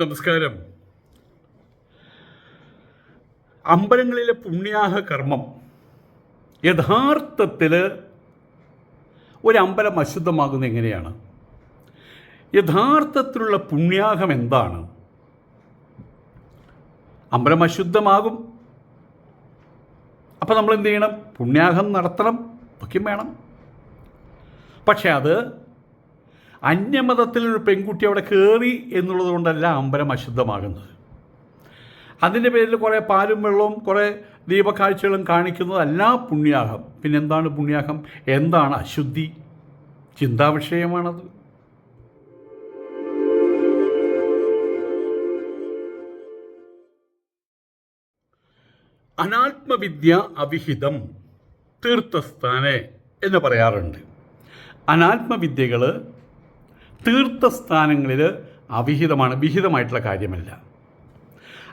നമസ്കാരം. അമ്പലങ്ങളിലെ പുണ്യാഹ കർമ്മം യഥാർത്ഥത്തിൽ ഒരമ്പലം അശുദ്ധമാകുന്ന എങ്ങനെയാണ്? യഥാർത്ഥത്തിലുള്ള പുണ്യാഹം എന്താണ്? അമ്പലം അശുദ്ധമാകും. അപ്പോൾ നമ്മൾ എന്ത് ചെയ്യണം? പുണ്യാഹം നടത്തണം. ഒക്കെ വേണം. പക്ഷേ അത് അന്യമതത്തിലൊരു പെൺകുട്ടി അവിടെ കയറി എന്നുള്ളത് കൊണ്ടല്ല അമ്പലം അശുദ്ധമാകുന്നത്. അതിന്റെ പേരിൽ കുറേ പാലും വെള്ളവും കുറേ ദീപക്കാഴ്ചകളും കാണിക്കുന്നതല്ല പുണ്യാഹം. പിന്നെന്താണ് പുണ്യാഹം? എന്താണ് അശുദ്ധി? ചിന്താവിഷയമാണത്. അനാത്മവിദ്യ അവിഹിതം തീർത്ഥസ്ഥാനെ എന്ന് പറയാറുണ്ട്. അനാത്മവിദ്യകൾ തീർത്ഥസ്ഥാനങ്ങളിൽ അവിഹിതമാണ് വിഹിതമായിട്ടുള്ള കാര്യമല്ല.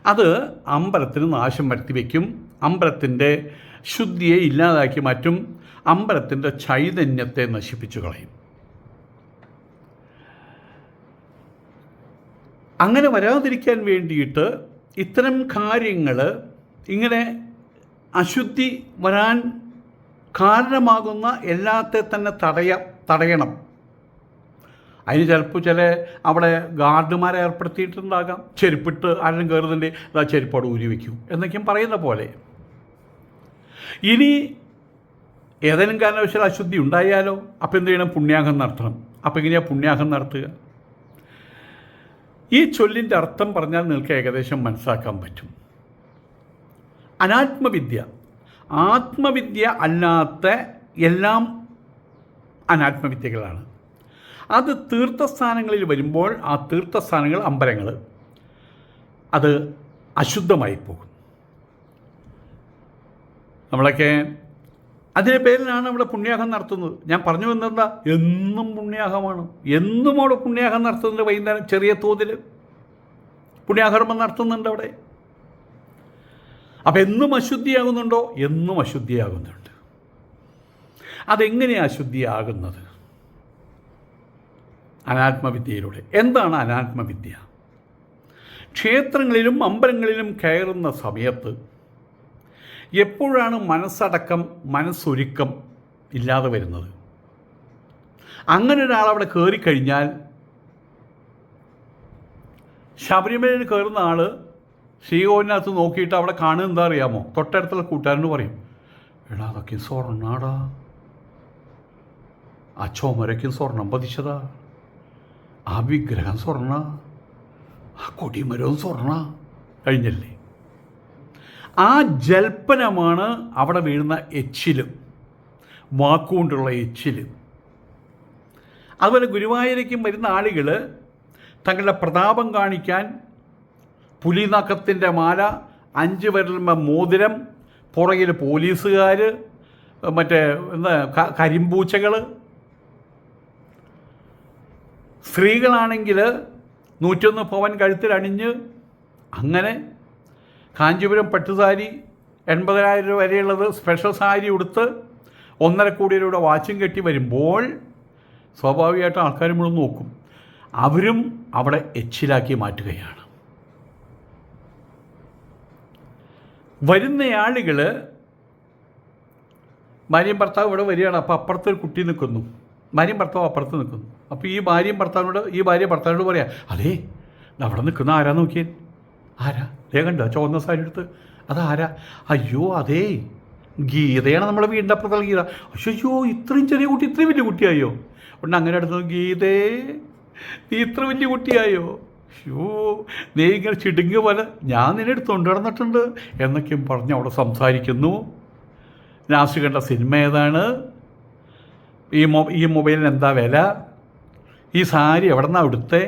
അത് അമ്പലത്തിന് നാശം വരുത്തി വയ്ക്കും അമ്പലത്തിന്റെ ശുദ്ധിയെ ഇല്ലാതാക്കി മാറ്റും അമ്പലത്തിന്റെ ചൈതന്യത്തെ നശിപ്പിച്ചു കളയും. അങ്ങനെ വരാതിരിക്കാൻ വേണ്ടിയിട്ട് ഇത്തരം കാര്യങ്ങൾ ഇങ്ങനെ അശുദ്ധി വരാൻ കാരണമാകുന്ന എല്ലാത്തെ തന്നെ തടയ തടയണം. അതിന് ചിലപ്പോൾ ചില അവിടെ ഗാർഡുമാരെ ഏർപ്പെടുത്തിയിട്ടുണ്ടാകാം. ചെരുപ്പിട്ട് ആരെങ്കിലും കയറുന്നുണ്ട് ആ ചെരുപ്പോട് ഊരി വയ്ക്കും എന്നൊക്കെയും പറയുന്ന പോലെ. ഇനി ഏതെങ്കിലും കാരണവശാൽ അശുദ്ധി ഉണ്ടായാലോ? അപ്പോൾ എന്ത് ചെയ്യണം? പുണ്യാഹം നടത്തണം. അപ്പോൾ എങ്ങനെയാണ് പുണ്യാഹം നടത്തുക? ഈ ചൊല്ലിന്റെ അർത്ഥം പറഞ്ഞാൽ നിങ്ങൾക്ക് ഏകദേശം മനസ്സിലാക്കാൻ പറ്റും. അനാത്മവിദ്യ. ആത്മവിദ്യ അല്ലാത്ത എല്ലാം അനാത്മവിദ്യകളാണ്. അത് തീർത്ഥസ്ഥാനങ്ങളിൽ വരുമ്പോൾ ആ തീർത്ഥസ്ഥാനങ്ങൾ അമ്പലങ്ങൾ അത് അശുദ്ധമായി പോകും. നമ്മളൊക്കെ അതിന്റെ പേരിലാണ് ഇവിടെ പുണ്യാഹം നടത്തുന്നത്. ഞാൻ പറഞ്ഞു വന്നെന്താ എന്നും പുണ്യാഹമാണ്. എന്നും അവിടെ പുണ്യാഹം നടത്തുന്നുണ്ട് വൈകുന്നേരം ചെറിയ തോതിൽ. പുണ്യാകർമ്മം നടത്തുന്നുണ്ട് അവിടെ. അപ്പം എന്നും അശുദ്ധിയാകുന്നുണ്ടോ? എന്നും അശുദ്ധിയാകുന്നുണ്ട്. അതെങ്ങനെയാണ് അശുദ്ധിയാകുന്നത്? അനാത്മവിദ്യയിലൂടെ. എന്താണ് അനാത്മവിദ്യ? ക്ഷേത്രങ്ങളിലും അമ്പലങ്ങളിലും കയറുന്ന സമയത്ത് എപ്പോഴാണ് മനസ്സടക്കം മനസ്സൊരുക്കം ഇല്ലാതെ വരുന്നത്? അങ്ങനെ ഒരാൾ അവിടെ കയറിക്കഴിഞ്ഞാൽ ശബരിമലയിൽ കയറുന്ന ആൾ ശ്രീകോവിനകത്ത് നോക്കിയിട്ട് അവിടെ കാണുക എന്താ അറിയാമോ? തൊട്ടടുത്തുള്ള കൂട്ടുകാരന് പറയും എടാ അതൊക്കെ സ്വർണാടാ. ആ ചുമരയ്ക്കും സ്വർണം പതിച്ചതാ. ആ വിഗ്രഹം സ്വർണ. ആ കൊടിമരവും സ്വർണ. കഴിഞ്ഞല്ലേ? ആ ജൽപ്പനമാണ് അവിടെ വീഴുന്ന എച്ചിലും വാക്കുകൊണ്ടുള്ള എച്ചിലും. അതുപോലെ ഗുരുവായൂരേക്കും വരുന്ന ആളുകൾ തങ്ങളുടെ പ്രതാപം കാണിക്കാൻ പുലിനഖത്തിന്റെ മാല അഞ്ച് വിരലുമ്പ മോതിരം പുറകിൽ പോലീസുകാർ മറ്റേ എന്താ കരിമ്പൂച്ചകൾ സ്ത്രീകളാണെങ്കിൽ നൂറ്റൊന്ന് പവൻ കഴുത്തിലണിഞ്ഞ് അങ്ങനെ കാഞ്ചീപുരം പട്ടുസാരി എൺപതിനായിരം രൂപ വരെയുള്ളത് സ്പെഷ്യൽ സാരി ഉടുത്ത് ഒന്നര കോടി രൂപയുടെ വാച്ചും കെട്ടി വരുമ്പോൾ സ്വാഭാവികമായിട്ടും ആൾക്കാർ മുഴുവൻ നോക്കും. അവരും അവിടെ എച്ചിലാക്കി മാറ്റുകയാണ്. വരുന്ന ആളുകൾ ഭർത്താവ് ഇവിടെ വരികയാണ്. അപ്പോൾ അപ്പുറത്തൊരു കുട്ടി നിൽക്കുന്നു. ഭാര്യയും ഭർത്താവ് അപ്പുറത്ത് നിൽക്കുന്നു. അപ്പോൾ ഈ ഭാര്യയും ഭർത്താവിനോട് ഈ ഭാര്യ ഭർത്താവിനോട് പറയാം അതേ അവിടെ നിൽക്കുന്ന ആരാ നോക്കിയേ? ആരാ? ദേ കണ്ടോ ചുവന്ന സാരി എടുത്ത്. അതാരാ? അയ്യോ അതേ ഗീതയാണ് നമ്മളെ വീടിന്റെ അപ്പുറത്തുള്ള ഗീത. അയ്യോ ഇത്രയും ചെറിയ കുട്ടി ഇത്രയും വലിയ കുട്ടിയായോ? ഉണ്ട് അങ്ങനെ അടുത്ത് ഗീതേ നീ ഇത്ര വലിയ കുട്ടിയായോ? ഷോ നീ ഇങ്ങനെ ചിടുങ്ങിയ പോലെ ഞാൻ നിന്നെ എടുത്തുകൊണ്ട് നടന്നിട്ടുണ്ട് എന്നൊക്കെയും പറഞ്ഞ് അവിടെ സംസാരിക്കുന്നു. ലാസ്റ്റ് കണ്ട സിനിമ ഏതാണ്? ഈ മൊ ഈ മൊബൈലിന് എന്താ വില? ഈ സാരി എവിടെ നിന്നാണ് എടുത്തേ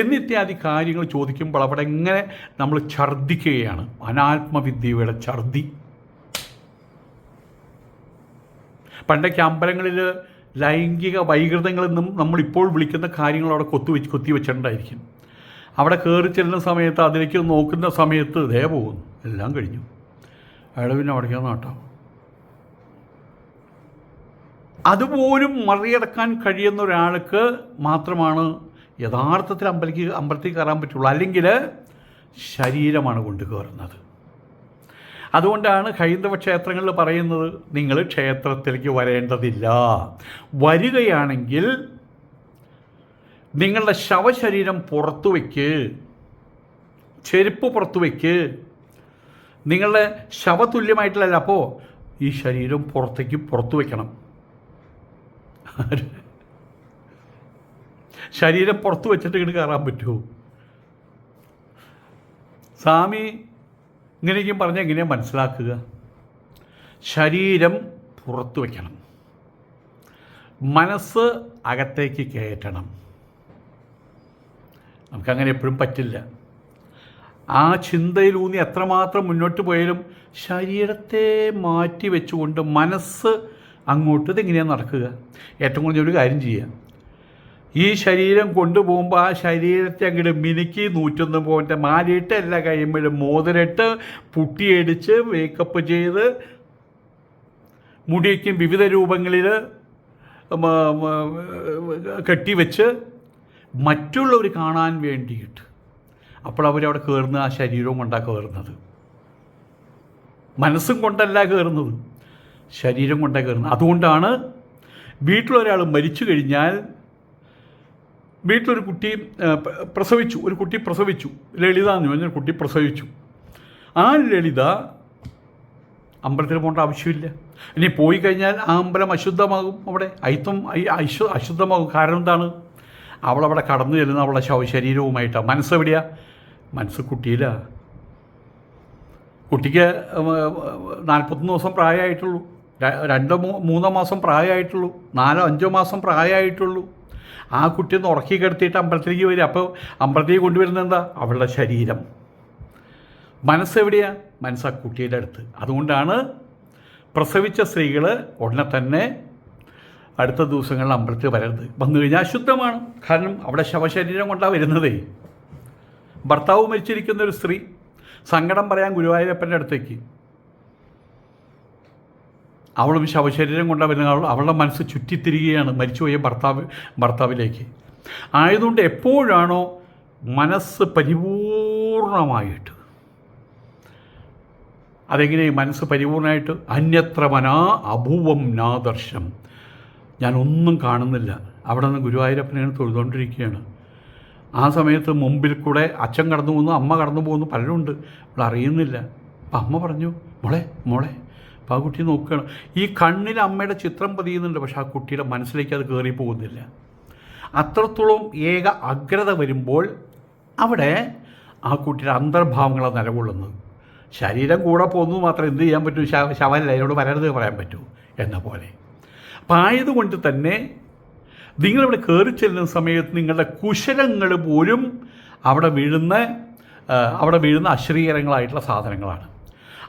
എന്നിത്യാദി കാര്യങ്ങൾ ചോദിക്കുമ്പോൾ അവിടെ എങ്ങനെ നമ്മൾ ഛർദ്ദിക്കുകയാണ്. അനാത്മവിദ്യയുടെ ഛർദി പണ്ടൊക്കെ അമ്പലങ്ങളിൽ ലൈംഗിക വൈകൃതങ്ങളെന്നും നമ്മളിപ്പോൾ വിളിക്കുന്ന കാര്യങ്ങൾ അവിടെ കൊത്തി വെച്ച് കൊത്തി വെച്ചിട്ടുണ്ടായിരിക്കും. അവിടെ കയറി ചെല്ലുന്ന സമയത്ത് അതിലേക്ക് നോക്കുന്ന സമയത്ത് ദയ പോകുന്നു. എല്ലാം കഴിഞ്ഞു. അയാൾ പിന്നെ അവിടേക്കാണ് നാട്ടാം അതുപോലും മറികടക്കാൻ കഴിയുന്ന ഒരാൾക്ക് മാത്രമാണ് യഥാർത്ഥത്തിൽ അമ്പലക്ക് അമ്പലത്തിൽ കയറാൻ പറ്റുള്ളൂ. അല്ലെങ്കിൽ ശരീരമാണ് കൊണ്ട് കയറുന്നത്. അതുകൊണ്ടാണ് ഹൈന്ദവ ക്ഷേത്രങ്ങളിൽ പറയുന്നത് നിങ്ങൾ ക്ഷേത്രത്തിലേക്ക് വരേണ്ടതില്ല. വരികയാണെങ്കിൽ നിങ്ങളുടെ ശവശരീരം പുറത്തു വയ്ക്ക് ചെരുപ്പ് പുറത്തു വയ്ക്ക് നിങ്ങളുടെ ശവതുല്യമായിട്ടുള്ളതല്ല അപ്പോൾ ഈ ശരീരം പുറത്തേക്ക് പുറത്തു വയ്ക്കണം ശരീരം പുറത്ത് വെച്ചിട്ട് ഇങ്ങനെ കയറാൻ പറ്റുമോ? സ്വാമി ഇങ്ങനെയൊക്കെയും പറഞ്ഞാൽ എങ്ങനെയാണ് മനസ്സിലാക്കുക? ശരീരം പുറത്തു വയ്ക്കണം മനസ്സ് അകത്തേക്ക് കയറ്റണം. നമുക്കങ്ങനെ എപ്പോഴും പറ്റില്ല. ആ ചിന്തയിലൂന്നി എത്രമാത്രം മുന്നോട്ട് പോയാലും ശരീരത്തെ മാറ്റി വെച്ചുകൊണ്ട് മനസ്സ് അങ്ങോട്ട് ഇതെങ്ങനെയാണ് നടക്കുക. ഏറ്റവും കൂടുതൽ ഒരു കാര്യം ചെയ്യുക. ഈ ശരീരം കൊണ്ടുപോകുമ്പോൾ ആ ശരീരത്തെ അങ്ങോട്ട് മിനുക്കി നൂറ്റൊന്ന് പോയിന്റ് മാലിയിട്ട് എല്ലാ കഴിയുമ്പോഴും മോതിരിട്ട് പുട്ടിയടിച്ച് മേക്കപ്പ് ചെയ്ത് മുടിക്കും വിവിധ രൂപങ്ങളിൽ കെട്ടിവെച്ച് മറ്റുള്ളവർ കാണാൻ വേണ്ടിയിട്ട്. അപ്പോൾ അവരവിടെ കയറുന്ന ആ ശരീരവും കൊണ്ടാണ് കയറുന്നത് മനസ്സും കൊണ്ടല്ല കയറുന്നത് ശരീരം കൊണ്ടേ കയറുന്നത്. അതുകൊണ്ടാണ് വീട്ടിലൊരാൾ മരിച്ചു കഴിഞ്ഞാൽ വീട്ടിലൊരു കുട്ടി പ്രസവിച്ചു. ഒരു കുട്ടി പ്രസവിച്ചു. ലളിത എന്ന് പറഞ്ഞൊരു കുട്ടി പ്രസവിച്ചു. ആ ലളിത അമ്പലത്തിൽ പോകേണ്ട ആവശ്യമില്ല. ഇനി പോയി കഴിഞ്ഞാൽ ആ അമ്പലം അശുദ്ധമാകും അവിടെ. അയിത്വം അശു അശുദ്ധമാകും. കാരണം എന്താണ്? അവളവിടെ കടന്നു ചെല്ലുന്ന അവളുടെ ശവശരീരവുമായിട്ടാണ് മനസ്സെവിടെയാ മനസ്സ് കുട്ടിയിലാണ് കുട്ടിക്ക് നാൽപ്പത്തൊന്ന് ദിവസം പ്രായമായിട്ടുള്ളൂ. രണ്ടോ മൂന്നോ മാസം പ്രായമായിട്ടുള്ളൂ. നാലോ അഞ്ചോ മാസം പ്രായമായിട്ടുള്ളൂ. ആ കുട്ടി ഒന്ന് ഉറക്കി കിടത്തിയിട്ട് അമ്പലത്തിലേക്ക് വരിക. അപ്പോൾ അമ്പലത്തിലേക്ക് കൊണ്ടുവരുന്നത് എന്താ? അവളുടെ ശരീരം. മനസ്സെവിടെയാ? മനസ്സ് ആ കുട്ടിയുടെ അടുത്ത്. അതുകൊണ്ടാണ് പ്രസവിച്ച സ്ത്രീകൾ ഉടനെ തന്നെ അടുത്ത ദിവസങ്ങളിൽ അമ്പലത്തിൽ വരരുത്. വന്നു കഴിഞ്ഞാൽ അശുദ്ധമാണ്. കാരണം അവിടെ ശവശരീരം കൊണ്ടാണ് വരുന്നതേ. ഭർത്താവ് മരിച്ചിരിക്കുന്ന ഒരു സ്ത്രീ. സങ്കടം പറയാൻ ഗുരുവായൂരപ്പന്റെ അടുത്തേക്ക്. അവളും ശവശരീരം കൊണ്ടാണ് വരുന്നത്. അവൾ അവളുടെ മനസ്സ് ചുറ്റിത്തിരികുകയാണ് മരിച്ചുപോയ ഭർത്താവ് ഭർത്താവിലേക്ക്. ആയതുകൊണ്ട് എപ്പോഴാണോ മനസ്സ് പരിപൂർണമായിട്ട് അതെങ്ങനെ മനസ്സ് പരിപൂർണമായിട്ട്? അന്യത്ര മനാ അഭൂവം നാദർശം ഞാൻ ഒന്നും കാണുന്നില്ല. അവിടെ നിന്ന് ഗുരുവായൂരപ്പനെയാണ് തൊഴുതുകൊണ്ടിരിക്കുകയാണ്. ആ സമയത്ത് മുമ്പിൽ കൂടെ അച്ഛൻ കടന്നു പോകുന്നു അമ്മ കടന്നു പോകുന്നു പലരുണ്ട്. അവൾ അറിയുന്നില്ല. അപ്പം അമ്മ പറഞ്ഞു മോളെ മോളെ അപ്പം ആ കുട്ടി നോക്കുകയാണ് ഈ കണ്ണിൽ അമ്മയുടെ ചിത്രം പതിയുന്നുണ്ട് പക്ഷെ ആ കുട്ടിയുടെ മനസ്സിലേക്ക് അത് കയറി പോകുന്നില്ല. അത്രത്തോളം ഏക അഗ്രത വരുമ്പോൾ അവിടെ ആ കുട്ടിയുടെ അന്തർഭാവങ്ങളാണ് നിലകൊള്ളുന്നത്. ശരീരം കൂടെ പോകുന്നത് മാത്രം എന്ത് ചെയ്യാൻ പറ്റൂ? ശവ ശവല്ല അതിനോട് വരരുത് പറയാൻ പറ്റൂ എന്ന പോലെ. അപ്പം ആയതുകൊണ്ട് തന്നെ നിങ്ങളിവിടെ കയറി ചെല്ലുന്ന സമയത്ത് നിങ്ങളുടെ കുശലങ്ങൾ പോലും അവിടെ വീഴുന്ന അവിടെ വീഴുന്ന അശ്രീകരങ്ങളായിട്ടുള്ള സാധനങ്ങളാണ്.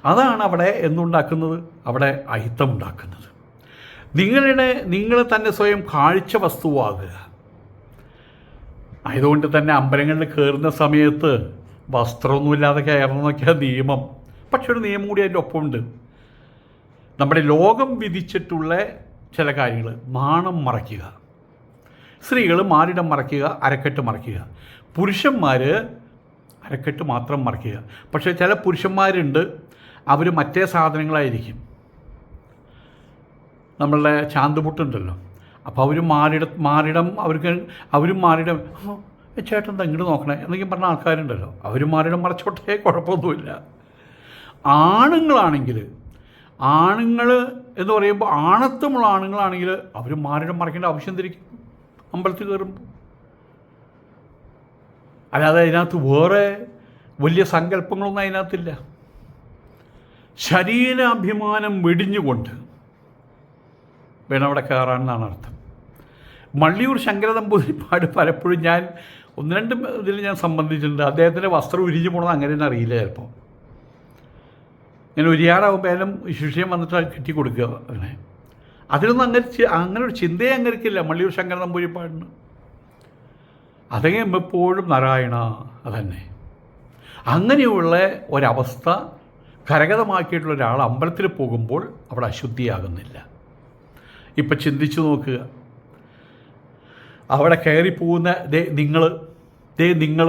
അതാണ് അവിടെ എന്തുണ്ടാക്കുന്നത്? അവിടെ അഹിത്തമുണ്ടാക്കുന്നത് നിങ്ങളുടെ നിങ്ങൾ തന്നെ സ്വയം കാഴ്ച വസ്തുവാകുക. ആയതുകൊണ്ട് തന്നെ അമ്പലങ്ങളിൽ കയറുന്ന സമയത്ത് വസ്ത്രമൊന്നുമില്ലാതെ കയറണമെന്നൊക്കെ നിയമം. പക്ഷെ ഒരു നിയമം കൂടി അതിന്റെ ഒപ്പമുണ്ട്. നമ്മുടെ ലോകം വിധിച്ചിട്ടുള്ള ചില കാര്യങ്ങൾ. മാണം മറയ്ക്കുക. സ്ത്രീകൾ മാറിടം മറയ്ക്കുക അരക്കെട്ട് മറയ്ക്കുക. പുരുഷന്മാർ അരക്കെട്ട് മാത്രം മറയ്ക്കുക. പക്ഷേ ചില പുരുഷന്മാരുണ്ട്. അവർ മറ്റേ സാധനങ്ങളായിരിക്കും. നമ്മളുടെ ചാന്തുപുട്ടുണ്ടല്ലോ അപ്പോൾ അവർ മാറിട മാറിടം അവർക്ക് അവരും മാറിടം "ആ, ചേട്ടൻ ഇങ്ങോട്ട് നോക്കണേ? എന്നൊക്കെ പറഞ്ഞ ആൾക്കാരുണ്ടല്ലോ. അവരും മാറിടം മറച്ചോട്ടെ കുഴപ്പമൊന്നുമില്ല. ആണുങ്ങളാണെങ്കിൽ ആണുങ്ങൾ എന്ന് പറയുമ്പോൾ ആണത്വമുള്ള ആണുങ്ങളാണെങ്കിൽ അവർ മാറിടം മറക്കേണ്ട ആവശ്യം തിരിക്കും അമ്പലത്തിൽ കയറുമ്പോൾ അല്ലാതെ അതിനകത്ത് വേറെ വലിയ സങ്കല്പങ്ങളൊന്നും അതിനകത്തില്ല. ശരീരാഭിമാനം വെടിഞ്ഞുകൊണ്ട് വേണം അവിടെ കയറാനെന്നാണ് അർത്ഥം. മള്ളിയൂർ ശങ്കരതമ്പൂതിരിപ്പാട് പലപ്പോഴും ഞാൻ ഒന്ന് രണ്ട് ഇതിൽ ഞാൻ സംബന്ധിച്ചിട്ടുണ്ട്. അദ്ദേഹത്തിന്റെ വസ്ത്രം ഉരിഞ്ഞു പോകണമെന്ന് അങ്ങനെ തന്നെ അറിയില്ല ചിലപ്പോൾ. ഞാൻ ഉരിയാടാവുമ്പോഴും ശിഷ്യം വന്നിട്ട് കെട്ടി കൊടുക്കുക അങ്ങനെ. അതിലൊന്നും അങ്ങനെ അങ്ങനെ ഒരു ചിന്തയെ അങ്ങനെക്കില്ല മള്ളിയൂർ ശങ്കര നമ്പൂരിപ്പാടിന് എപ്പോഴും നാരായണ അതന്നെ. അങ്ങനെയുള്ള ഒരവസ്ഥ കരഗതമാക്കിയിട്ടുള്ള ഒരാൾ അമ്പലത്തിൽ പോകുമ്പോൾ അവിടെ അശുദ്ധിയാകുന്നില്ല. ഇപ്പം ചിന്തിച്ചു നോക്കുക അവിടെ കയറി പോകുന്ന ദേ നിങ്ങൾ ദേ നിങ്ങൾ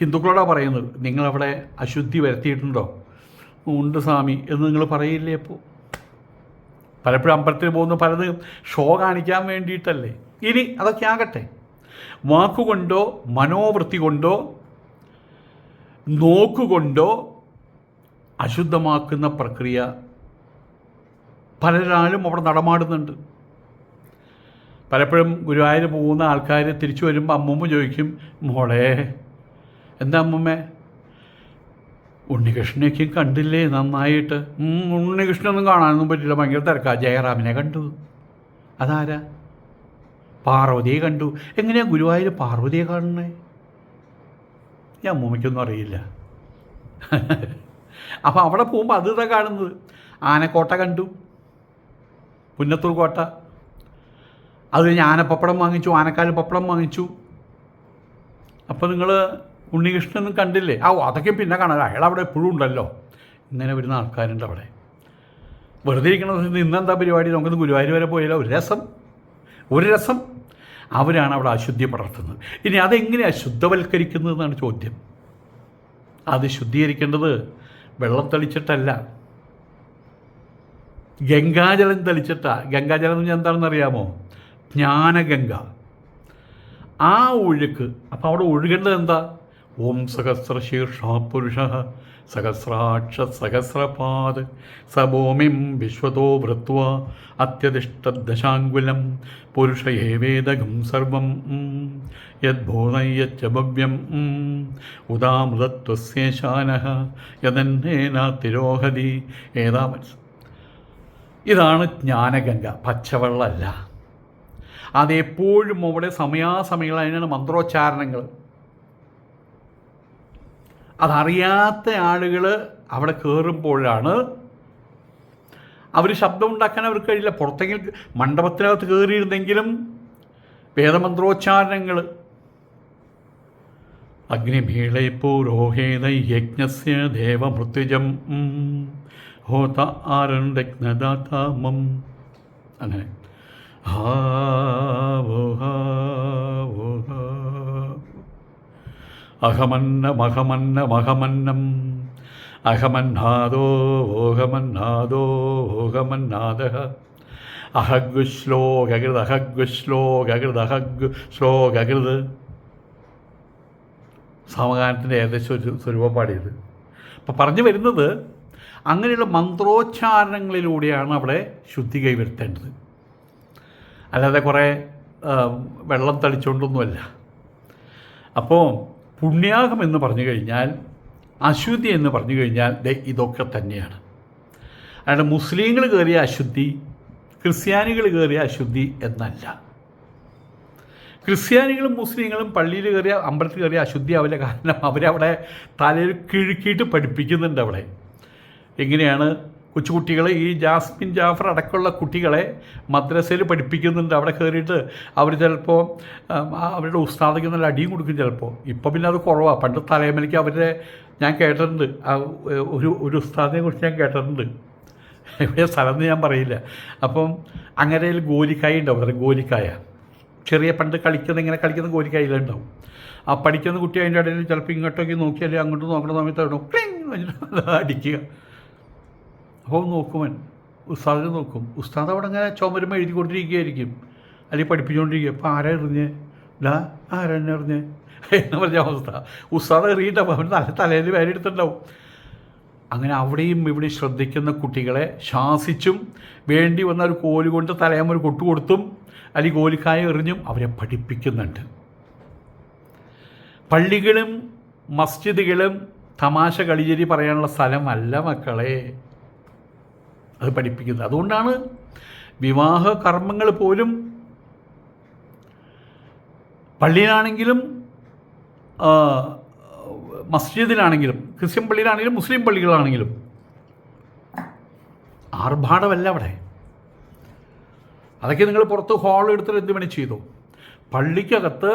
ഹിന്ദുക്കളോടാണ് പറയുന്നത് നിങ്ങളവിടെ അശുദ്ധി വരുത്തിയിട്ടുണ്ടോ? ഉണ്ട് സ്വാമി എന്ന് നിങ്ങൾ പറയില്ലേ അപ്പോൾ പലപ്പോഴും അമ്പലത്തിൽ പോകുന്ന പലത് ഷോ കാണിക്കാൻ വേണ്ടിയിട്ടല്ലേ? ഇനി അതൊക്കെ ആകട്ടെ. വാക്കുകൊണ്ടോ മനോവൃത്തി കൊണ്ടോ നോക്കുകൊണ്ടോ അശുദ്ധമാക്കുന്ന പ്രക്രിയ പലരാലും അവിടെ നടമാടുന്നുണ്ട്. പലപ്പോഴും ഗുരുവായൂർ പോകുന്ന ആൾക്കാർ തിരിച്ചു വരുമ്പോൾ അമ്മൂമ്മ ചോദിക്കും മോളെ എന്താ അമ്മമ്മേ? ഉണ്ണികൃഷ്ണനൊക്കെ കണ്ടില്ലേ നന്നായിട്ട്? ഉണ്ണികൃഷ്ണനൊന്നും കാണാനൊന്നും പറ്റില്ല. ഭയങ്കര തിരക്കാ. ജയറാമിനെ കണ്ടു. അതാരാ? പാർവതിയെ കണ്ടു. എങ്ങനെയാ ഗുരുവായൂർ പാർവതിയെ കാണണേ ഈ അമ്മൂമ്മയ്ക്കൊന്നും അറിയില്ല. അപ്പോൾ അവിടെ പോകുമ്പോൾ അത് ഇതാ കാണുന്നത്. ആനക്കോട്ട കണ്ടു. പുന്നത്തൂർ കോട്ട. അത് കഴിഞ്ഞ് ആനപ്പപ്പടം വാങ്ങിച്ചു ആനക്കാൽ പപ്പടം വാങ്ങിച്ചു. അപ്പോൾ നിങ്ങൾ ഉണ്ണികൃഷ്ണനും കണ്ടില്ലേ? ആ അതൊക്കെ പിന്നെ കാണാം. അയാൾ അവിടെ എപ്പോഴും ഉണ്ടല്ലോ. ഇങ്ങനെ വരുന്ന ആൾക്കാരുണ്ട് അവിടെ. വെറുതെ ഇരിക്കണത് ഇന്നെന്താ പരിപാടി? നമുക്കൊന്ന് ഗുരുവായൂർ വരെ പോയാലോ? ഒരു രസം. ഒരു രസം. അവരാണ് അവിടെ അശുദ്ധി പടർത്തുന്നത്. ഇനി അതെങ്ങനെയാണ് ശുദ്ധവൽക്കരിക്കുന്നത് എന്നാണ് ചോദ്യം. അത് ശുദ്ധീകരിക്കേണ്ടത് വെള്ളം തളിച്ചിട്ടല്ല. ഗംഗാജലം തെളിച്ചിട്ടാ. ഗംഗാജലം എന്ന് പറഞ്ഞാൽ എന്താണെന്ന് അറിയാമോ ജ്ഞാനഗംഗ. ആ ഒഴുക്ക് അപ്പോൾ അവിടെ ഒഴുകേണ്ടത് എന്താ? ഓം സഹസ്രശീർഷ പുരുഷ. സഹസ്രാക്ഷ സഹസ്രപാദ് സഭൂമിം വിശ്വതോ വൃത്വ അത്യതിഷ്ടദശാങ്കുലം പുരുഷ ഏവേദകം സർവം. യദ്ഭൂതയ്യച്ച ഭവ്യം. ഉദാമൃതത്വശാന യദന്നേന തിരോഹതി. ഏതാമ ഇതാണ് ജ്ഞാനഗംഗ പച്ചവെള്ളമല്ല. അതെപ്പോഴും അവിടെ സമയാസമയങ്ങൾ അതിനാണ് മന്ത്രോച്ചാരണങ്ങൾ. അതറിയാത്ത ആളുകൾ അവിടെ കയറുമ്പോഴാണ് അവർ ശബ്ദം ഉണ്ടാക്കാൻ അവർക്ക് കഴിയില്ല. പുറത്തെങ്കിൽ മണ്ഡപത്തിനകത്ത് കയറിയിരുന്നെങ്കിലും വേദമന്ത്രോച്ചാരണങ്ങൾ പുരോഹേത യജ്ഞസ്യ ദേവമൃത്യുജം. ഹോത ആരണ്യജ്ഞദാതാമം. അങ്ങനെ. അഹമന്നമഹമന്നമഹമന്നം അഹമന്നാദോ ഓഹമന്നാദോ ഓഹമന്നാദ അഹഗു ശ്ലോകൃത് അഹഗു ശ്ലോകൃത് അഹഗു ശ്ലോകൃത് സമകാലത്തിന്റെ ഏകദേശം ഒരു സ്വരൂപപ്പാടിയത് അപ്പം പറഞ്ഞു വരുന്നത് അങ്ങനെയുള്ള മന്ത്രോച്ചാരണങ്ങളിലൂടെയാണ് അവിടെ ശുദ്ധി കൈവരുത്തേണ്ടത്. അല്ലാതെ കുറേ വെള്ളം തളിച്ചുകൊണ്ടൊന്നുമല്ല അപ്പോൾ പുണ്യാഹം എന്ന് പറഞ്ഞു കഴിഞ്ഞാൽ അശുദ്ധി എന്ന് പറഞ്ഞു കഴിഞ്ഞാൽ ഇതൊക്കെ തന്നെയാണ്. അല്ലാതെ മുസ്ലിങ്ങൾ കയറിയ അശുദ്ധി ക്രിസ്ത്യാനികൾ കയറിയ അശുദ്ധി എന്നല്ല. ക്രിസ്ത്യാനികളും മുസ്ലിങ്ങളും പള്ളിയിൽ കയറിയ അമ്പലത്തിൽ കയറിയ അശുദ്ധി ആവില്ല കാരണം അവരവിടെ തലയിൽ കിഴുക്കിയിട്ട് പഠിപ്പിക്കുന്നുണ്ട് അവിടെ. എങ്ങനെയാണ്? കൊച്ചുകുട്ടികളെ ഈ ജാസ്മിൻ ജാഫർ അടക്കമുള്ള കുട്ടികളെ മദ്രസയിൽ പഠിപ്പിക്കുന്നുണ്ട്. അവിടെ കയറിയിട്ട് അവർ ചിലപ്പോൾ അവരുടെ ഉസ്താദയ്ക്ക് നല്ല അടിയും കൊടുക്കും ചിലപ്പോൾ ഇപ്പോൾ പിന്നെ അത് കുറവാണ് പണ്ട് തലേമലയ്ക്ക് അവരുടെ ഞാൻ കേട്ടിട്ടുണ്ട്. ഒരു ഒരു ഉസ്താദിനെ കുറിച്ച് ഞാൻ കേട്ടിട്ടുണ്ട്. എവിടെ സ്ഥലം ഞാൻ പറയില്ല. അപ്പം അങ്ങനെ ഗോലിക്കായ ഉണ്ടാവും. അത്ര ഗോലിക്കായ. ചെറിയ പണ്ട് കളിക്കുന്ന ഇങ്ങനെ കളിക്കുന്ന ഗോലിക്കായിലുണ്ടാവും ആ പഠിക്കുന്ന കുട്ടി അതിന്റെ ഇടയിൽ ചിലപ്പോൾ ഇങ്ങോട്ടൊക്കെ നോക്കിയാൽ അങ്ങോട്ട് നോക്കുന്ന സമയത്ത് അവിടെ അടിക്കുക. അപ്പോൾ നോക്കുവൻ ഉസ്താദിനെ നോക്കും. ഉസ്താദ് അവിടെ അങ്ങനെ ചുമരുമ്പോൾ എഴുതിക്കൊണ്ടിരിക്കുകയായിരിക്കും അല്ലെങ്കിൽ പഠിപ്പിച്ചുകൊണ്ടിരിക്കുക. അപ്പോൾ ആരാ എറിഞ്ഞ്? ഡാ ആരെന്നെ എറിഞ്ഞ്? എന്ന് പറഞ്ഞ അവസ്ഥ. ഉസ്താദ് എറിയിട്ടുണ്ടാവും അവൻ തല തലയിൽ വേരെടുത്തിട്ടുണ്ടാവും അങ്ങനെ അവിടെയും ഇവിടെയും ശ്രദ്ധിക്കുന്ന കുട്ടികളെ ശാസിച്ചും വേണ്ടി വന്ന ഒരു കോൽ കൊണ്ട് തലയാൻ ഒരു കൊട്ടു കൊടുത്തും അല്ലെങ്കിൽ കോലിക്കായ എറിഞ്ഞും അവരെ പഠിപ്പിക്കുന്നുണ്ട്. പള്ളികളും മസ്ജിദുകളും തമാശ കളിചേരി പറയാനുള്ള സ്ഥലമല്ല മക്കളെ. അത് പഠിപ്പിക്കുന്നത്. അതുകൊണ്ടാണ് വിവാഹ കർമ്മങ്ങൾ പോലും പള്ളിയിലാണെങ്കിലും മസ്ജിദിലാണെങ്കിലും ക്രിസ്ത്യൻ പള്ളിയിലാണെങ്കിലും മുസ്ലിം പള്ളികളാണെങ്കിലും ആർഭാടമല്ല അവിടെ. അതൊക്കെ നിങ്ങൾ പുറത്ത് ഹോൾ എടുത്തിട്ട് എന്ത് വേണേ ചെയ്തു. പള്ളിക്കകത്ത്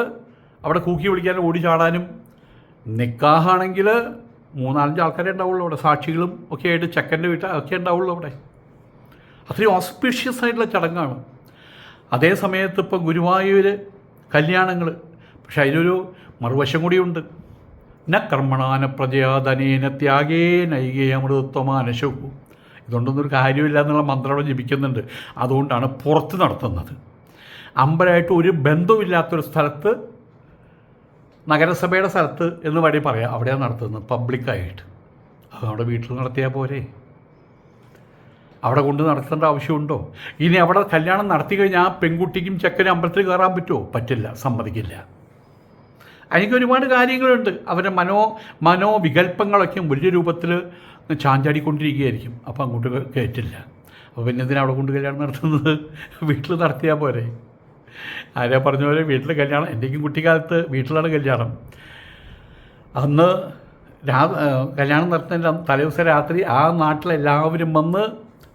അവിടെ കൂക്കി വിളിക്കാനും ഓടി ചാടാനും നിക്കാഹാണെങ്കിൽ മൂന്നാലഞ്ച് ആൾക്കാരെ ഉണ്ടാവുള്ളൂ അവിടെ. സാക്ഷികളും ഒക്കെ ആയിട്ട് ചെക്കന്റെ വീട്ടിൽ ഒക്കെ ഉണ്ടാവുള്ളൂ അവിടെ. അത്രയും ഓസ്പീഷ്യസ് ആയിട്ടുള്ള ചടങ്ങാണ്. അതേ സമയത്ത് ഇപ്പോൾ ഗുരുവായൂർ കല്യാണങ്ങൾ പക്ഷെ അതിനൊരു മറുവശം കൂടിയുണ്ട്. ന കർമ്മണാന പ്രജയാധനേന ത്യാഗേ നൈകേ അമൃതത്വമാനശവും ഇതുകൊണ്ടൊന്നും ഒരു കാര്യമില്ല എന്നുള്ള മന്ത്രം ജപിക്കുന്നുണ്ട്. അതുകൊണ്ടാണ് പുറത്ത് നടത്തുന്നത്. അമ്പലമായിട്ട് ഒരു ബന്ധമില്ലാത്തൊരു സ്ഥലത്ത് നഗരസഭയുടെ സ്ഥലത്ത് എന്ന് വേണമെങ്കിൽ പറയാം. അവിടെയാണ് നടത്തുന്നത് പബ്ലിക്കായിട്ട്. അത് നമ്മുടെ വീട്ടിൽ നടത്തിയാൽ പോരെ. അവിടെ കൊണ്ട് നടത്തേണ്ട ആവശ്യമുണ്ടോ? ഇനി അവിടെ കല്യാണം നടത്തി കഴിഞ്ഞാൽ ആ പെൺകുട്ടിക്കും ചെക്കനും അമ്പലത്തിൽ കയറാൻ പറ്റുമോ? പറ്റില്ല സമ്മതിക്കില്ല. അതിനൊക്കെ ഒരുപാട് കാര്യങ്ങളുണ്ട്. അവരുടെ മനോ മനോവികല്പങ്ങളൊക്കെ വലിയ രൂപത്തിൽ ചാഞ്ചാടിക്കൊണ്ടിരിക്കുകയായിരിക്കും. അപ്പോൾ അങ്ങോട്ട് കയറ്റില്ല അപ്പോൾ പിന്നെ എന്തിനാ അവിടെ കൊണ്ട് കല്യാണം നടത്തുന്നത്? വീട്ടിൽ നടത്തിയാൽ പോരെ. ആരാ പറഞ്ഞ പോലെ വീട്ടിൽ കല്യാണം എന്റെയും കുട്ടിക്കാലത്ത് വീട്ടിലാണ് കല്യാണം. അന്ന് രാ കല്യാണം നടത്തുന്നതിന്റെ തലേ തലേദിവസം രാത്രി ആ നാട്ടിലെല്ലാവരും വന്ന്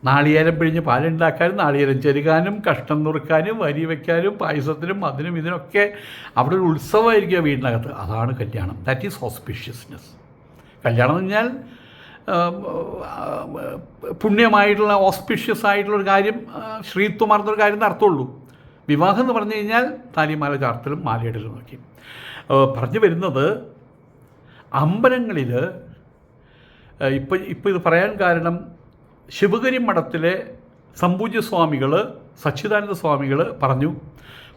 നാളികേരം പിഴിഞ്ഞ് പാലുണ്ടാക്കാനും നാളികേരം ചെരുകാനും കഷ്ണം നുറുക്കാനും വരി വയ്ക്കാനും പായസത്തിനും അതിനും ഇതിനൊക്കെ അവിടെ ഒരു ഉത്സവമായിരിക്കും വീടിനകത്ത്. അതാണ് കല്യാണം. ദാറ്റ് ഈസ് ഹോസ്പിഷ്യസ്നെസ് കല്യാണം എന്ന് പറഞ്ഞാൽ പുണ്യമായിട്ടുള്ള ഓസ്പിഷ്യസ് ആയിട്ടുള്ള ഒരു കാര്യം ശ്രീത്വമാർന്ന ശ്രീത്വമാർന്നൊരു കാര്യം നടത്തുള്ളൂ വിവാഹം എന്ന് പറഞ്ഞു കഴിഞ്ഞാൽ താലിമാല ചാർത്തലും മാലയിടലും നോക്കി പറഞ്ഞു വരുന്നത് അമ്പലങ്ങളിൽ ഇപ്പം ഇപ്പം ഇത് പറയാൻ കാരണം ശിവഗിരി മഠത്തിലെ സമ്പൂജ്യ സ്വാമികൾ സച്ചിദാനന്ദ സ്വാമികൾ പറഞ്ഞു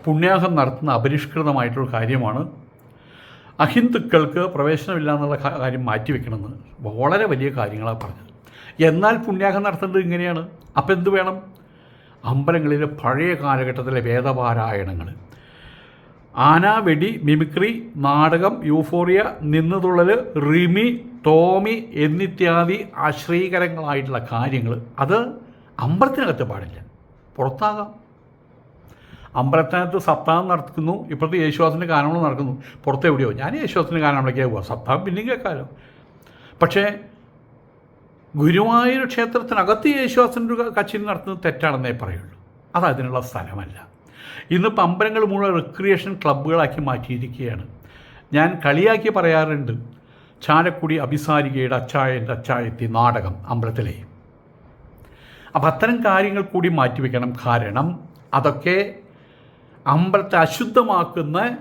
പുണ്യാഹം നടത്തുന്ന അപരിഷ്കൃതമായിട്ടുള്ള കാര്യമാണ്. അഹിന്ദുക്കൾക്ക് പ്രവേശനമില്ല എന്നുള്ള കാര്യം മാറ്റിവെക്കണമെന്ന് വളരെ വലിയ കാര്യങ്ങളാണ് പറഞ്ഞത്. എന്നാൽ പുണ്യാഹം നടത്തേണ്ടത് ഇങ്ങനെയാണ്. അപ്പം എന്ത് വേണം? അമ്പലങ്ങളിലെ പഴയ കാലഘട്ടത്തിലെ വേദപാരായണങ്ങൾ ആനാവെടി മിമിക്രി നാടകം യൂഫോറിയ നിന്നുതുള്ളൽ റിമി ടോമി എന്നിത്യാദി ആശ്രയകരങ്ങളായിട്ടുള്ള കാര്യങ്ങൾ അത് അമ്പലത്തിനകത്ത് പാടില്ല. പുറത്താകാം. അമ്പലത്തിനകത്ത് സപ്താഹം നടക്കുന്നു. ഇപ്പോഴത്തെ യേശുദാസിന്റെ ഗാനങ്ങൾ നടക്കുന്നു. പുറത്ത് എവിടെയോ. ഞാൻ യേശുദാസിന്റെ ഗാനം വിളിക്കാൻ പോവാം സപ്താഹം പിന്നെയും കേൾക്കാമല്ലോ പക്ഷേ ഗുരുവായൂർ ക്ഷേത്രത്തിനകത്ത് യേശുദാസിന്റെ കച്ചേരി നടത്തുന്നത് തെറ്റാണെന്നേ പറയുള്ളൂ. അത് അതിനുള്ള സ്ഥലമല്ല. ഇന്നിപ്പോൾ അമ്പലങ്ങൾ മുഴുവൻ റിക്രിയേഷൻ ക്ലബ്ബുകളാക്കി മാറ്റിയിരിക്കുകയാണ്. ഞാൻ കളിയാക്കി പറയാറുണ്ട് ചാലക്കുടി അഭിസാരികയുടെ അച്ചായന്റെ അച്ചായത്തി നാടകം അമ്പലത്തിലെ. അപ്പം അത്തരം കാര്യങ്ങൾ കൂടി മാറ്റിവെക്കണം. കാരണം അതൊക്കെ അമ്പലത്തെ അശുദ്ധമാക്കുന്ന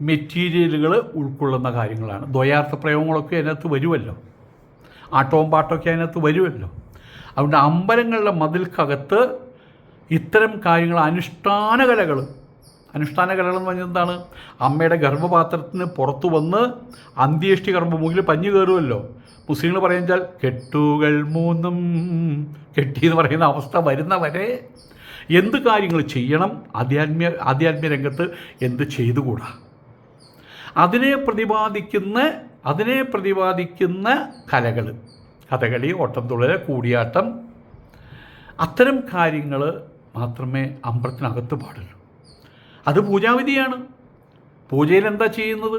മെറ്റീരിയലുകൾ ഉൾക്കൊള്ളുന്ന കാര്യങ്ങളാണ്. ദ്വയാർത്ഥ പ്രയോഗങ്ങളൊക്കെ അതിനകത്ത് വരുമല്ലോ. ആട്ടവും പാട്ടമൊക്കെ അതിനകത്ത് വരുമല്ലോ. അതുകൊണ്ട് അമ്പലങ്ങളുടെ മതിൽക്കകത്ത് ഇത്തരം കാര്യങ്ങൾ അനുഷ്ഠാന കലകൾ. അനുഷ്ഠാന കലകൾ എന്ന് പറഞ്ഞാൽ എന്താണ്? അമ്മയുടെ ഗർഭപാത്രത്തിന് പുറത്തു വന്ന് അന്ത്യേഷ്ടി കർമ്മമുകിൽ പഞ്ഞു കയറുമല്ലോ മുസ്ലിങ്ങൾ പറയുമ്പോൾ കെട്ടുകൾ മൂന്നും. കെട്ടി എന്ന് പറയുന്ന അവസ്ഥ വരുന്നവരെ എന്ത് കാര്യങ്ങൾ ചെയ്യണം ആധ്യാത്മ്യ ആധ്യാത്മ്യ രംഗത്ത് എന്ത് ചെയ്തുകൂടാ? അതിനെ പ്രതിപാദിക്കുന്ന അതിനെ പ്രതിപാദിക്കുന്ന കലകൾ. കഥകളി ഓട്ടംതുള്ളൽ കൂടിയാട്ടം. അത്തരം കാര്യങ്ങൾ മാത്രമേ അമ്പലത്തിനകത്ത് പാടുള്ളൂ. അത് പൂജാവിധിയാണ്. പൂജയിൽ എന്താ ചെയ്യുന്നത്?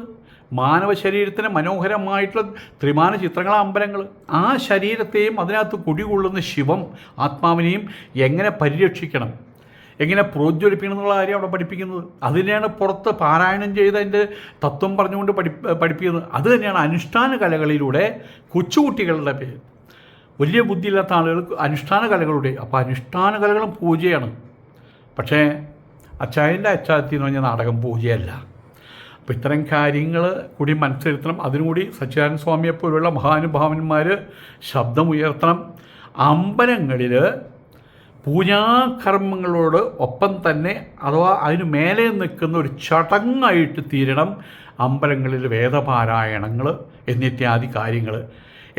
മാനവ ശരീരത്തിന് മനോഹരമായിട്ടുള്ള ത്രിമാന ചിത്രങ്ങള അമ്പലങ്ങൾ ആ ശരീരത്തെയും അതിനകത്ത് കുടികൊള്ളുന്ന ശിവം ആത്മാവിനെയും എങ്ങനെ പരിരക്ഷിക്കണം? എങ്ങനെ പ്രോജ്വലിപ്പിക്കണം എന്നുള്ള കാര്യം അവിടെ പഠിപ്പിക്കുന്നത്. അതിനെയാണ് പുറത്ത് പാരായണം ചെയ്ത് അതിന്റെ തത്വം പറഞ്ഞുകൊണ്ട് പഠി പഠിപ്പിക്കുന്നത്. അത് തന്നെയാണ് അനുഷ്ഠാന കലകളിലൂടെ കൊച്ചുകുട്ടികളുടെ പേര് വലിയ ബുദ്ധിയില്ലാത്ത ആളുകൾക്ക് അനുഷ്ഠാന കലകളുടെ അപ്പോൾ അനുഷ്ഠാന കലകളും പൂജയാണ്. പക്ഷേ അച്ചായന്റെ അച്ചാത്തി എന്ന് പറഞ്ഞ നാടകം പൂജയല്ല. അപ്പോൾ ഇത്തരം കാര്യങ്ങൾ കൂടി മനസ്സിലിരുത്തണം അതിനുകൂടി സച്ചിദാനന്ദ സ്വാമിയെ പോലുള്ള മഹാനുഭാവന്മാർ ശബ്ദമുയർത്തണം. അമ്പലങ്ങളിൽ പൂജാകർമ്മങ്ങളോട് ഒപ്പം തന്നെ അഥവാ അതിന് മേലെ നിൽക്കുന്ന ഒരു ചടങ്ങായിട്ട് തീരണം അമ്പലങ്ങളിൽ വേദപാരായണങ്ങൾ എന്നിത്യാദി കാര്യങ്ങൾ.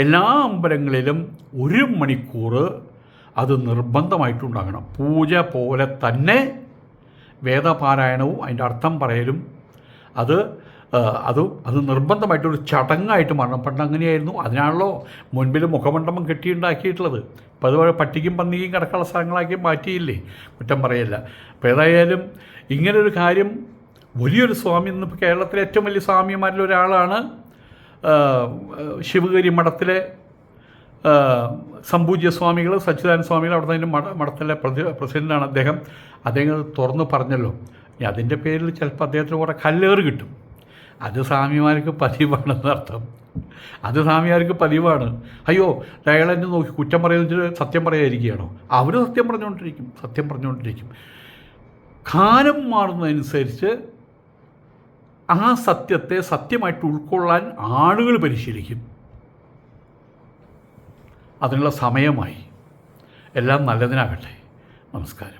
എല്ലാ അമ്പലങ്ങളിലും ഒരു മണിക്കൂർ അത് നിർബന്ധമായിട്ടുണ്ടാകണം. പൂജ പോലെ തന്നെ വേദപാരായണവും അതിന്റെ അർത്ഥം പറയലും അത് അത് അത് നിർബന്ധമായിട്ടൊരു ചടങ്ങായിട്ട് മാറണം. പണ്ട് അങ്ങനെയായിരുന്നു. അതിനാണല്ലോ മുൻപിൽ മുഖമണ്ഡപം കെട്ടിയുണ്ടാക്കിയിട്ടുള്ളത്. അപ്പോൾ അതുപോലെ പട്ടിക്കും പന്നിക്കും കിടക്കാനുള്ള സ്ഥലങ്ങളാക്കി മാറ്റിയില്ലേ? കുറ്റം പറയല്ല. അപ്പോൾ ഏതായാലും ഇങ്ങനൊരു കാര്യം വലിയൊരു സ്വാമി ഇന്നിപ്പോൾ കേരളത്തിലെ ഏറ്റവും വലിയ സ്വാമിമാരിൽ ഒരാളാണ് ശിവഗിരി മഠത്തിലെ സമ്പൂജ്യ സ്വാമികൾ സച്ചിദാനന്ദ സ്വാമികൾ അവിടെ നിന്ന് മഠ മഠത്തിലെ പ്രതി പ്രസിഡന്റാണ് അദ്ദേഹം. അദ്ദേഹം തുറന്നു പറഞ്ഞല്ലോ. അതിന്റെ പേരിൽ ചിലപ്പോൾ അദ്ദേഹത്തിന് കുറേ കല്ലേറ് കിട്ടും. അത് സ്വാമിമാർക്ക് പതിവാണെന്ന് അർത്ഥം. അത് സ്വാമിമാർക്ക് പതിവാണ്. അയ്യോ അയാൾ എന്നെ നോക്കി കുറ്റം പറയുന്നത് സത്യം പറയാതിരിക്കുകയാണോ? അവർ സത്യം പറഞ്ഞുകൊണ്ടിരിക്കും. സത്യം പറഞ്ഞുകൊണ്ടിരിക്കും. കാലം മാറുന്നതനുസരിച്ച് ആ സത്യത്തെ സത്യമായിട്ട് ഉൾക്കൊള്ളാൻ ആളുകൾ പരിശീലിക്കും. അതിനുള്ള സമയമായി. എല്ലാം നല്ലതിനാകട്ടെ. നമസ്കാരം.